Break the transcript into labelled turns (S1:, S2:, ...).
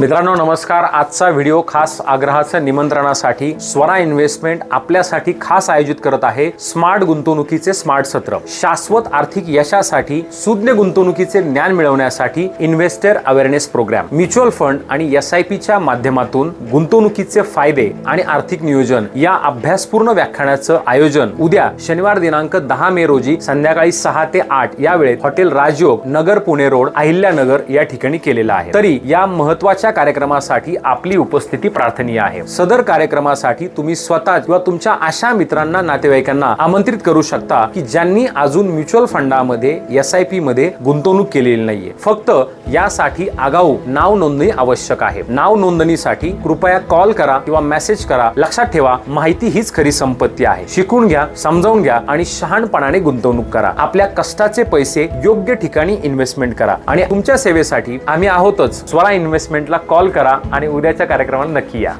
S1: मित्रांनो नमस्कार. आजचा व्हिडिओ खास आग्रहाच्या निमंत्रणासाठी स्वरा इन्व्हेस्टमेंट आपल्यासाठी खास आयोजित करत आहे स्मार्ट गुंतवणुकीचे स्मार्ट सत्र. शाश्वत आर्थिक यशासाठी सुज्ञ गुंतवणुकीचे ज्ञान मिळवण्यासाठी investor awareness programme mutual fund आणि एस आय पीच्या माध्यमातून गुंतवणुकीचे फायदे आणि आर्थिक नियोजन या अभ्यासपूर्ण व्याख्यानाचं आयोजन उद्या शनिवार दिनांक दहा मे रोजी संध्याकाळी सहा ते आठ या वेळेत हॉटेल राजयोग नगर पुणे रोड अहिल्यानगर या ठिकाणी केलेला आहे. तरी या महत्त्वाच्या कार्यक्रमासाठी आपली उपस्थिती प्रार्थनीय आहे. सदर कार्यक्रमासाठी तुम्ही स्वतः किंवा तुमच्या अशा मित्रांना नातेवाईकांना आमंत्रित करू शकता की ज्यांनी अजून म्युच्युअल फंडामध्ये एस आय पी मध्ये गुंतवणूक केलेली नाहीये. फक्त यासाठी आगाऊ नाव नोंदणी आवश्यक आहे. नाव नोंदणीसाठी कृपया कॉल करा किंवा मेसेज करा. लक्षात ठेवा माहिती हीच खरी संपत्ती आहे. शिकून घ्या समजावून घ्या आणि शहाणपणाने गुंतवणूक करा. आपल्या कष्टाचे पैसे योग्य ठिकाणी इन्व्हेस्टमेंट करा. आणि तुमच्या सेवेसाठी आम्ही आहोतच. स्वरा इन्व्हेस्टमेंटला कॉल करा आणि उद्याच्या कार्यक्रमाला नक्की या.